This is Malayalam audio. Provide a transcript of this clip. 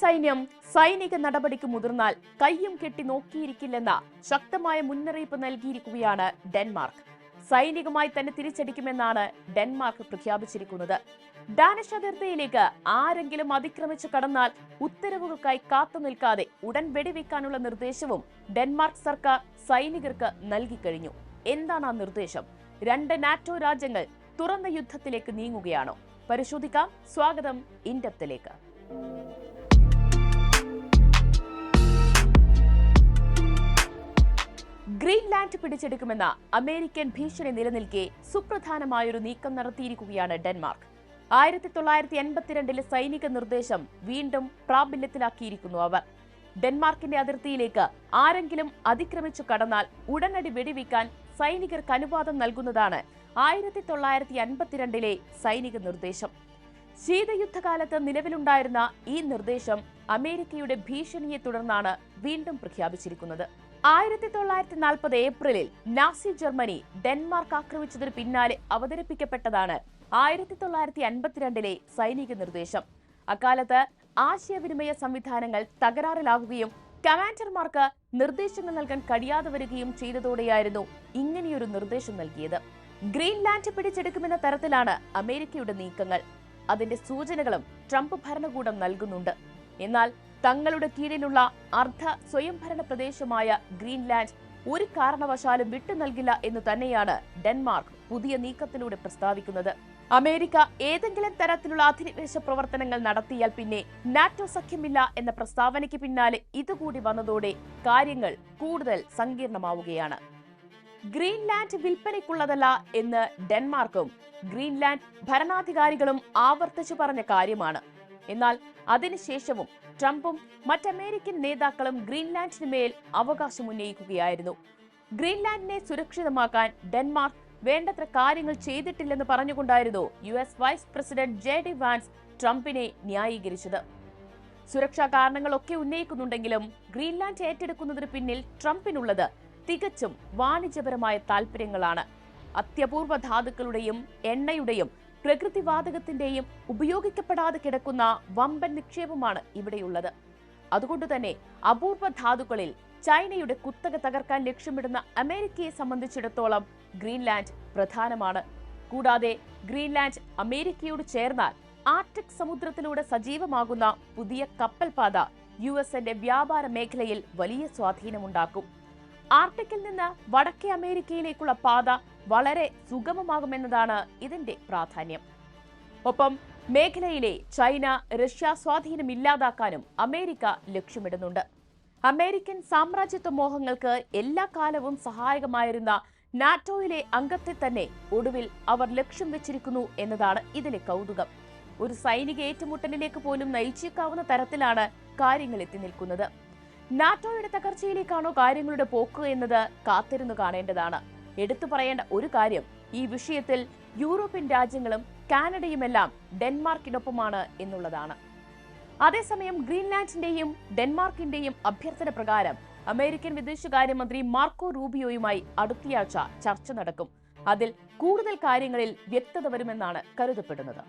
സൈന്യം സൈനിക നടപടിക്ക് മുതിർന്നാൽ കയ്യും കെട്ടി നോക്കിയിരിക്കില്ലെന്ന ശക്തമായ മുന്നറിയിപ്പ് നൽകിയിരിക്കുകയാണ് ഡെൻമാർക്ക്. സൈനികമായി തന്നെ തിരിച്ചടിക്കുമെന്നാണ് ഡെൻമാർക്ക് പ്രഖ്യാപിച്ചിരിക്കുന്നത്. ഡാനിഷ് അതിർത്തിയിലേക്ക് ആരെങ്കിലും അതിക്രമിച്ചു കടന്നാൽ ഉത്തരവുകൾക്കായി കാത്തു നിൽക്കാതെ ഉടൻ വെടിവെക്കാനുള്ള നിർദ്ദേശവും ഡെൻമാർക്ക് സർക്കാർ സൈനികർക്ക് നൽകി കഴിഞ്ഞു. എന്താണ് ആ നിർദ്ദേശം? രണ്ട് നാറ്റോ രാജ്യങ്ങൾ തുറന്ന യുദ്ധത്തിലേക്ക് നീങ്ങുകയാണോ? പരിശോധിക്കാം. സ്വാഗതം ഇൻഡപ്തിലേക്ക്. ഗ്രീൻലാൻഡ് പിടിച്ചെടുക്കുമെന്ന അമേരിക്കൻ ഭീഷണി നിലനിൽക്കെ സുപ്രധാനമായൊരു നീക്കം നടത്തിയിരിക്കുകയാണ് ഡെൻമാർക്ക്. ആയിരത്തി തൊള്ളായിരത്തി എൺപത്തിരണ്ടിലെ സൈനിക നിർദ്ദേശം വീണ്ടും പ്രാബല്യത്തിലാക്കിയിരിക്കുന്നു അവർ. ഡെൻമാർക്കിന്റെ അതിർത്തിയിലേക്ക് ആരെങ്കിലും അതിക്രമിച്ചു കടന്നാൽ ഉടനടി വെടിവെക്കാൻ സൈനികർക്ക് അനുവാദം നൽകുന്നതാണ് ആയിരത്തി തൊള്ളായിരത്തി അൻപത്തിരണ്ടിലെ സൈനിക നിർദ്ദേശം. ശീതയുദ്ധകാലത്ത് നിലവിലുണ്ടായിരുന്ന ഈ നിർദ്ദേശം അമേരിക്കയുടെ ഭീഷണിയെ തുടർന്നാണ് വീണ്ടും പ്രഖ്യാപിച്ചിരിക്കുന്നത്. ആയിരത്തി തൊള്ളായിരത്തി നാൽപ്പത് ഏപ്രിലിൽ നാസി ജർമ്മനി ഡെൻമാർക്ക് ആക്രമിച്ചതിന് പിന്നാലെ അവതരിപ്പിക്കപ്പെട്ടതാണ് ആയിരത്തി തൊള്ളായിരത്തി അൻപത്തിരണ്ടിലെ സൈനിക നിർദ്ദേശം. അക്കാലത്ത് ആശയവിനിമയ സംവിധാനങ്ങൾ തകരാറിലാകുകയും കമാൻഡർമാർക്ക് നിർദ്ദേശങ്ങൾ നൽകാൻ കഴിയാതെ വരികയും ചെയ്തതോടെയായിരുന്നു ഇങ്ങനെയൊരു നിർദ്ദേശം നൽകിയത്. ഗ്രീൻലാൻഡ് പിടിച്ചെടുക്കുമെന്ന തരത്തിലാണ് അമേരിക്കയുടെ നീക്കങ്ങൾ. അതിന്റെ സൂചനകളും ട്രംപ് ഭരണകൂടം നൽകുന്നുണ്ട്. എന്നാൽ തങ്ങളുടെ കീഴിലുള്ള അർദ്ധ സ്വയംഭരണ പ്രദേശമായ ഗ്രീൻലാൻഡ് ഒരു കാരണവശാലും വിട്ടു നൽകില്ല എന്ന് തന്നെയാണ് ഡെൻമാർക്ക് പുതിയ നീക്കത്തിലൂടെ പ്രസ്താവിക്കുന്നത്. അമേരിക്ക ഏതെങ്കിലും തരത്തിലുള്ള അധിനിവേശ പ്രവർത്തനങ്ങൾ നടത്തിയാൽ പിന്നെ നാറ്റോ സഖ്യമില്ല എന്ന പ്രസ്താവനയ്ക്ക് പിന്നാലെ ഇതുകൂടി വന്നതോടെ കാര്യങ്ങൾ കൂടുതൽ സങ്കീർണമാവുകയാണ്. ഗ്രീൻലാൻഡ് വിൽപ്പനയ്ക്കുള്ളതല്ല എന്ന് ഡെൻമാർക്കും ഗ്രീൻലാൻഡ് ഭരണാധികാരികളും ആവർത്തിച്ചു പറഞ്ഞ കാര്യമാണ്. എന്നാൽ അതിനുശേഷവും ട്രംപും മറ്റമേരിക്കൻ നേതാക്കളും ഗ്രീൻലാൻഡിന് മേൽ അവകാശം ഉന്നയിക്കുകയായിരുന്നു ഗ്രീൻലാൻഡിനെ സുരക്ഷിതമാക്കാൻ ഡെൻമാർക്ക് വേണ്ടത്ര കാര്യങ്ങൾ ചെയ്തിട്ടില്ലെന്ന് പറഞ്ഞുകൊണ്ടായിരുന്നു U S vice president J D Vance ട്രംപിനെ ന്യായീകരിച്ചത്. സുരക്ഷാ കാരണങ്ങളൊക്കെ ഉന്നയിക്കുന്നുണ്ടെങ്കിലും ഗ്രീൻലാൻഡ് ഏറ്റെടുക്കുന്നതിന് പിന്നിൽ ട്രംപിനുള്ളത് തികച്ചും വാണിജ്യപരമായ താൽപര്യങ്ങളാണ് അത്യപൂർവ ധാതുക്കളുടെയും എണ്ണയുടെയും പ്രകൃതിവാതകത്തിന്റെയും ഉപയോഗിക്കപ്പെടാതെ കിടക്കുന്ന വമ്പൻ നിക്ഷേപമാണ് ഇവിടെയുള്ളത്. അതുകൊണ്ട് തന്നെ അപൂർവ ധാതുക്കളിൽ ചൈനയുടെ കുത്തക തകർക്കാൻ ലക്ഷ്യമിടുന്ന അമേരിക്കയെ സംബന്ധിച്ചിടത്തോളം ഗ്രീൻലാൻഡ് പ്രധാനമാണ്. കൂടാതെ ഗ്രീൻലാൻഡ് അമേരിക്കയോട് ചേർന്നാൽ ആർട്ടിക് സമുദ്രത്തിലൂടെ സജീവമാകുന്ന പുതിയ കപ്പൽ പാത യു എസിന്റെ വ്യാപാര മേഖലയിൽ വലിയ സ്വാധീനമുണ്ടാക്കും. ആർട്ടിക്കിൽ നിന്ന് വടക്കേ അമേരിക്കയിലേക്കുള്ള പാത വളരെ സുഗമമാകുമെന്നതാണ് ഇതിന്റെ പ്രാധാന്യം. ഒപ്പം മേഖലയിലെ ചൈന റഷ്യ സ്വാധീനം ഇല്ലാതാക്കാനും അമേരിക്ക ലക്ഷ്യമിടുന്നുണ്ട്. അമേരിക്കൻ സാമ്രാജ്യത്വ മോഹങ്ങൾക്ക് എല്ലാ കാലവും സഹായകമായിരുന്ന നാറ്റോയിലെ അംഗത്തെ തന്നെ ഒടുവിൽ അവർ ലക്ഷ്യം വെച്ചിരിക്കുന്നു എന്നതാണ് ഇതിലെ കൗതുകം. ഒരു സൈനിക ഏറ്റുമുട്ടലിലേക്ക് പോലും നയിച്ചേക്കാവുന്ന തരത്തിലാണ് കാര്യങ്ങൾ എത്തി നിൽക്കുന്നത്. നാറ്റോയുടെ തകർച്ചയിലേക്കാണോ കാര്യങ്ങളുടെ പോക്ക് എന്നത് കാത്തിരുന്നു കാണേണ്ടതാണ്. എടുത്തു പറയേണ്ട ഒരു കാര്യം ഈ വിഷയത്തിൽ യൂറോപ്യൻ രാജ്യങ്ങളും കാനഡയുമെല്ലാം ഡെൻമാർക്കിനൊപ്പമാണ് എന്നുള്ളതാണ്. അതേസമയം ഗ്രീൻലാൻഡിന്റെയും ഡെൻമാർക്കിന്റെയും അഭ്യർത്ഥന പ്രകാരം അമേരിക്കൻ വിദേശകാര്യമന്ത്രി മാർക്കോ റൂബിയോയുമായി അടുത്തയാഴ്ച ചർച്ച നടക്കും. അതിൽ കൂടുതൽ കാര്യങ്ങളിൽ വ്യക്തത വരുമെന്നാണ് കരുതപ്പെടുന്നത്.